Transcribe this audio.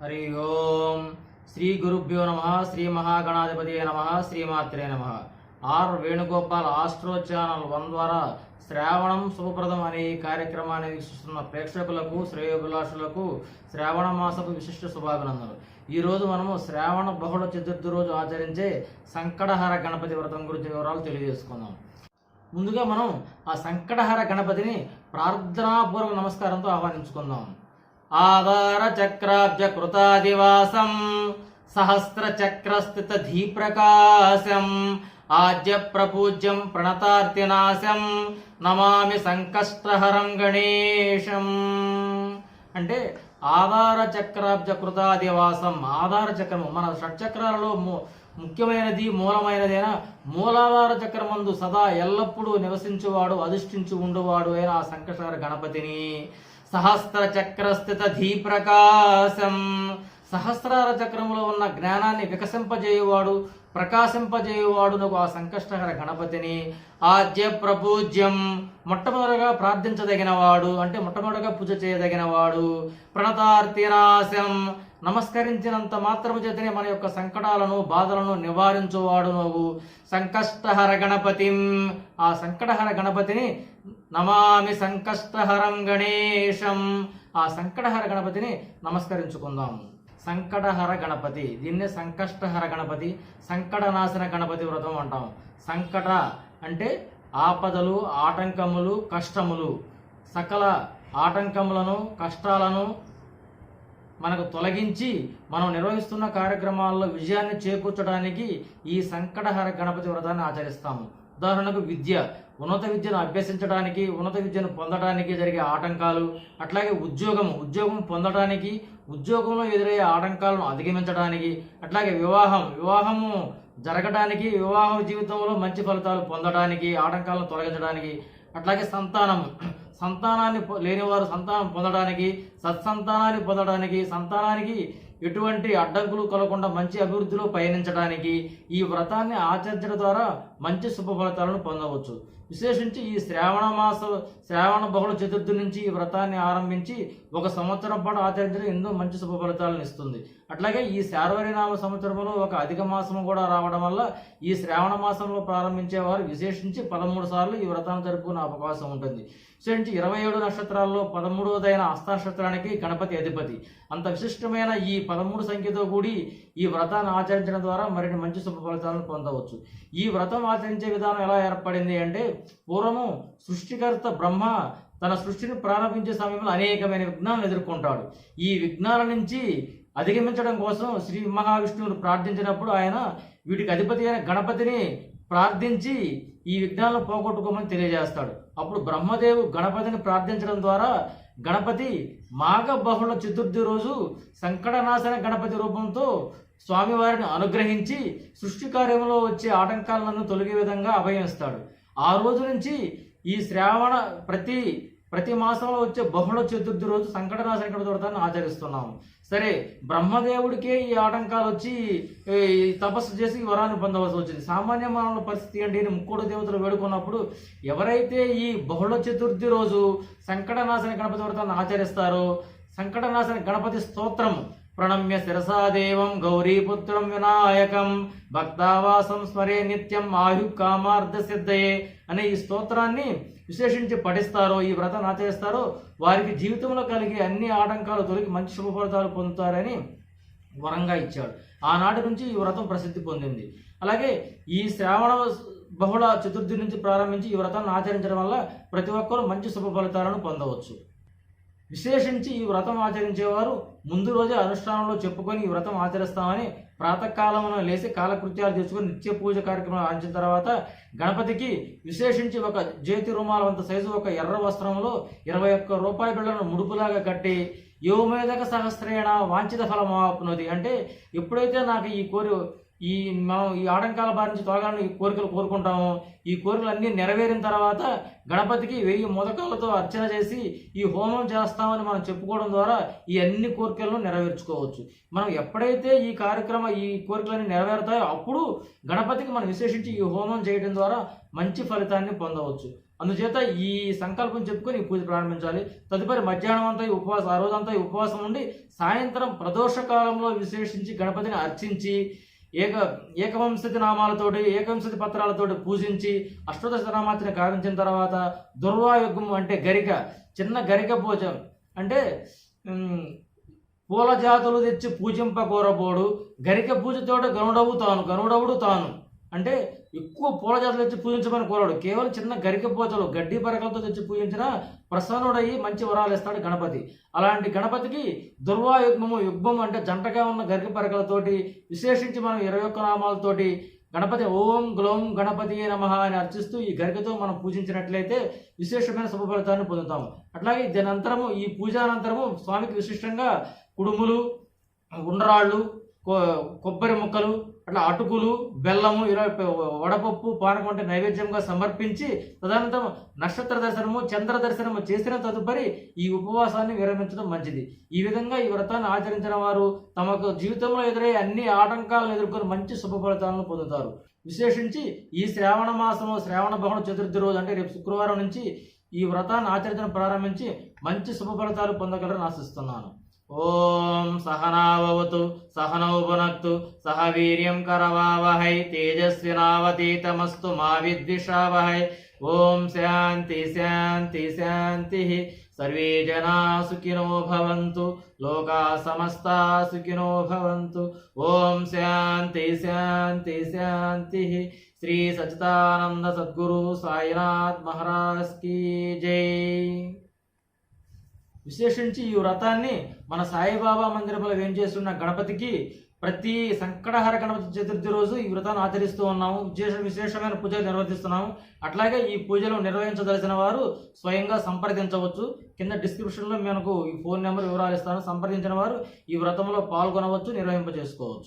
హరి ఓం శ్రీ గురుభ్యో నమ శ్రీ మహాగణాధిపతి నమ శ్రీమాత్రే నమ R Venugopal astro channel one ద్వారా శ్రావణం శుభప్రదం అనే ఈ కార్యక్రమాన్ని వీక్షిస్తున్న ప్రేక్షకులకు శ్రేయోభిలాషులకు శ్రావణ మాసపు విశిష్ట శుభాభినందనలు. ఈరోజు మనము శ్రావణ బహుళ చతుర్థి రోజు ఆచరించే సంకటహర గణపతి వ్రతం గురించి వివరాలు తెలియజేసుకుందాం. ముందుగా మనం ఆ సంకటహర గణపతిని ప్రార్థనాపూర్వక నమస్కారంతో ఆహ్వానించుకుందాం. ఆవార చక్రాబ్జ కృతాదివాసం సహస్ర చక్రస్థిత ధీప్రకాశం ఆద్య ప్రపూజ్యం ప్రణతార్తినాశం నమామి సంకష్టహరం గణేశం. అంటే ఆధార చక్రాబ్జ కృతాదివాసం ఆధార చక్రము మన షట్చక్రాలలో ము- ముఖ్యమైనది మూలమైనదైన మూలాధార చక్రమందు సదా ఎల్లప్పుడూ నివసించువాడు అధిష్ఠించి ఉండువాడు అయిన ఆ సంకటహర గణపతిని. సహస్ర చక్రస్థిత ధీప్రకాశం సహస్రార చక్రములో ఉన్న జ్ఞానాన్ని వికసింపజేయువాడు ప్రకాశింపజేయువాడు నాకు ఆ సంకష్టహర గణపతిని. ఆద్య ప్రపూజ్యం మొట్టమొదటిగా ప్రార్థించదగినవాడు అంటే మొట్టమొదటిగా పూజ చేయదగినవాడు. ప్రణతార్తినాశం నమస్కరించినంత మాత్రము చేతనే మన యొక్క సంకటాలను బాధలను నివారించువాడు నువ్వు సంకష్టహర గణపతిం. ఆ సంకటహర గణపతిని నమామి సంకష్టహరం గణేశం. ఆ సంకటహర గణపతిని నమస్కరించుకుందాం సంకటహర గణపతి. దీన్నే సంకష్టహర గణపతి సంకటనాశన గణపతి వ్రతం అంటాం సంకట అంటే ఆపదలు ఆటంకములు కష్టములు. సకల ఆటంకములను కష్టాలను మనకు తొలగించి మనం నిర్వహిస్తున్న కార్యక్రమాల్లో విజయాన్ని చేకూర్చడానికి ఈ సంకటహర గణపతి వ్రతాన్ని ఆచరిస్తాము. ఉదాహరణకు విద్య. ఉన్నత విద్యను అభ్యసించడానికి ఉన్నత విద్యను పొందడానికి జరిగే ఆటంకాలు అట్లాగే ఉద్యోగం ఉద్యోగం పొందడానికి ఉద్యోగంలో ఎదురయ్యే ఆటంకాలను అధిగమించడానికి అట్లాగే వివాహం. వివాహము జరగడానికి వివాహ జీవితంలో మంచి ఫలితాలు పొందడానికి ఆటంకాలను తొలగించడానికి అట్లాగే సంతానం సంతానాన్ని లేనివారు సంతానం పొందడానికి సత్సంతానాన్ని పొందడానికి సంతానానికి ఎటువంటి అడ్డంకులు కలగకుండా మంచి అభివృద్ధిలో పయనించడానికి ఈ వ్రతాన్ని ఆచరించడం ద్వారా మంచి శుభ ఫలితాలను పొందవచ్చు. విశేషించి ఈ శ్రావణ మాస శ్రావణ బహుళ చతుర్థి నుంచి ఈ వ్రతాన్ని ఆరంభించి ఒక సంవత్సరం పాటు ఆచరించడం ఎన్నో మంచి శుభ ఫలితాలను ఇస్తుంది. అట్లాగే ఈ శార్వరినామ సంవత్సరంలో ఒక అధిక మాసం కూడా రావడం వల్ల ఈ శ్రావణ మాసంలో ప్రారంభించే వారు విశేషించి పదమూడు సార్లు ఈ వ్రతాన్ని జరుపుకునే అవకాశం ఉంటుంది. విశేషించి ఇరవై ఏడు నక్షత్రాల్లో పదమూడవదైన హస్త నక్షత్రానికి గణపతి అధిపతి. అంత విశిష్టమైన ఈ పదమూడు సంఖ్యతో కూడి ఈ వ్రతాన్ని ఆచరించడం ద్వారా మరిన్ని మంచి శుభ ఫలితాలను పొందవచ్చు. ఈ వ్రతం ఆచరించే విధానం ఎలా ఏర్పడింది అంటే పూర్వము సృష్టికర్త బ్రహ్మ తన సృష్టిని ప్రారంభించే సమయంలో అనేకమైన విఘ్నాలను ఎదుర్కొంటాడు. ఈ విఘ్నాల నుంచి అధిగమించడం కోసం శ్రీ మహావిష్ణువును ప్రార్థించినప్పుడు ఆయన వీటికి అధిపతి అయిన గణపతిని ప్రార్థించి ఈ విఘ్నాలను పోగొట్టుకోమని తెలియజేస్తాడు. అప్పుడు బ్రహ్మదేవు గణపతిని ప్రార్థించడం ద్వారా గణపతి మాఘ బహుళ చతుర్థి రోజు సంకటనాశన గణపతి రూపంతో స్వామివారిని అనుగ్రహించి సృష్టి కార్యంలో వచ్చే ఆటంకాలను తొలగే విధంగా అభయమిస్తాడు. ఆ రోజు నుంచి ఈ శ్రావణ ప్రతి ప్రతి మాసంలో వచ్చే బహుళ చతుర్థి రోజు సంకటనాశన గణపతి దూరతాన్ని ఆచరిస్తున్నాము. సరే బ్రహ్మదేవుడికే ఈ ఆటంకాలు వచ్చి తపస్సు చేసి వరాన్ని పొందవలసి వచ్చింది. సామాన్య మానవుల పరిస్థితి ఏంటి అని ముక్కోడు దేవతలు వేడుకున్నప్పుడు ఎవరైతే ఈ బహుళ చతుర్థి రోజు సంకటనాశన గణపతి వ్రతాన్ని ఆచరిస్తారో సంకటనాశన గణపతి స్తోత్రం ప్రణమ్య శిరసాదేవం గౌరీపుత్రం వినాయకం భక్తావాసం స్మరే నిత్యం ఆయు కామార్థ సిద్ధయే అనే ఈ స్తోత్రాన్ని విశేషించి పఠిస్తారో ఈ వ్రతం ఆచరిస్తారో వారికి జీవితంలో కలిగే అన్ని ఆటంకాలు తొలగి మంచి శుభ ఫలితాలు పొందుతారని వరంగా ఇచ్చాడు. ఆనాటి నుంచి ఈ వ్రతం ప్రసిద్ధి పొందింది. అలాగే ఈ శ్రావణ బహుళ చతుర్థి నుంచి ప్రారంభించి ఈ వ్రతాన్ని ఆచరించడం వల్ల ప్రతి ఒక్కరూ మంచి శుభ ఫలితాలను పొందవచ్చు. విశేషించి ఈ వ్రతం ఆచరించేవారు ముందు రోజే అనుష్ఠానంలో చెప్పుకొని ఈ వ్రతం ఆచరిస్తామని ప్రాతకాలంలో లేచి కాలకృత్యాలు చేసుకుని నిత్య పూజ కార్యక్రమం ఆచరించిన తర్వాత గణపతికి విశేషించి ఒక జ్యోతి రుమాలంత సైజు ఒక ఎర్ర వస్త్రంలో ఇరవై ఒక్క రూపాయి బిళ్ళను ముడుపులాగా కట్టి యోమేదక సహస్రేణ వాంఛిత ఫలమాప్నోది అంటే ఎప్పుడైతే నాకు ఈ కోరి ఈ మనం ఈ ఆటంకాల బారి నుంచి తొలగాలని ఈ కోరికలు కోరుకుంటాము. ఈ కోరికలు అన్నీ నెరవేరిన తర్వాత గణపతికి వెయ్యి మొదకాలతో అర్చన చేసి ఈ హోమం చేస్తామని మనం చెప్పుకోవడం ద్వారా ఈ అన్ని కోరికలను నెరవేర్చుకోవచ్చు. మనం ఎప్పుడైతే ఈ కార్యక్రమం ఈ కోరికలన్నీ నెరవేరుతాయో అప్పుడు గణపతికి మనం విశేషించి ఈ హోమం చేయడం ద్వారా మంచి ఫలితాన్ని పొందవచ్చు. అందుచేత ఈ సంకల్పం చెప్పుకొని ఈ పూజ ప్రారంభించాలి. తదుపరి మధ్యాహ్నం అంతా ఈ ఉపవాసం ఆ రోజంతా ఉపవాసం ఉండి సాయంత్రం ప్రదోష కాలంలో విశేషించి గణపతిని అర్చించి ఏక ఏకవంశతి నామాలతోటి ఏకవంశతి పత్రాలతోటి పూజించి అష్టదశ నామార్చన కావించిన తర్వాత దుర్వాయుగం అంటే గరిక చిన్న గరిక పూజ అంటే పూల జాతులు తెచ్చి పూజింపకోరబోడు గరిక పూజతోటి గనుడవు తాను గనుడవుడు తాను. అంటే ఎక్కువ పూల జాతులు తెచ్చి పూజించమని కోరాడు. కేవలం చిన్న గరిక పూజలు గడ్డి పరకలతో తెచ్చి పూజించిన ప్రసన్నుడయ్యి మంచి వరాలు ఇస్తాడు గణపతి. అలాంటి గణపతికి దుర్వాయుగ్మము యుగ్మము అంటే జంటగా ఉన్న గరిక పరకలతోటి విశేషించి మనం ఇరవై ఒక్క నామాలతోటి గణపతి ఓం గ్లోం గణపతి నమ అని అర్చిస్తూ ఈ గరికతో మనం పూజించినట్లయితే విశేషమైన శుభ ఫలితాన్ని పొందుతాము అట్లాగే దీని అనంతరము ఈ పూజానంతరము స్వామికి విశిష్టంగా కుడుములు ఉండరాళ్ళు కొబ్బరి ముక్కలు అట్లా అటుకులు బెల్లము ఇరవై వడపప్పు పానకం వంటి నైవేద్యంగా సమర్పించి తదనంతరం నక్షత్ర దర్శనము చంద్ర దర్శనము చేసిన తదుపరి ఈ ఉపవాసాన్ని విరమించడం మంచిది. ఈ విధంగా ఈ వ్రతాన్ని ఆచరించిన వారు తమకు జీవితంలో ఎదురయ్యే అన్ని ఆటంకాలను ఎదుర్కొని మంచి శుభ ఫలితాలను పొందుతారు. విశేషించి ఈ శ్రావణ మాసము శ్రావణ బహుళ చతుర్థి రోజు అంటే రేపు శుక్రవారం నుంచి ఈ వ్రతాన్ని ఆచరించడం ప్రారంభించి మంచి శుభ ఫలితాలు పొందగలరని ఆశిస్తున్నాను. ఓం సహనావతు సహనౌభునక్తు సహ వీర్యం కరవావహై తేజస్వినావతీతమస్తు మా విద్విషావహై. ఓం శాంతి శాంతి శాంతి సర్వే జనా సుఖినో భవంతు లోకా సమస్తా సుఖినో భవంతు. ఓం శాంతి శాంతి శాంతి శ్రీ సచిదానంద సద్గురు సాయినాథ్ మహారాజ్ కీ జై. విశేషించి ఈ వ్రతాన్ని మన సాయిబాబా మందిరంలో ఏం చేస్తున్న గణపతికి ప్రతి సంకటహర గణపతి చతుర్థి రోజు ఈ వ్రతాన్ని ఆచరిస్తూ ఉన్నాము. విశేష విశేషమైన పూజలు నిర్వహిస్తున్నాము అట్లాగే ఈ పూజలు నిర్వహించదలసిన వారు స్వయంగా సంప్రదించవచ్చు. కింద డిస్క్రిప్షన్లో మనకు ఈ ఫోన్ నెంబర్ వివరాలు ఇస్తాను. సంప్రదించిన వారు ఈ వ్రతంలో పాల్గొనవచ్చు నిర్వహింప చేసుకోవచ్చు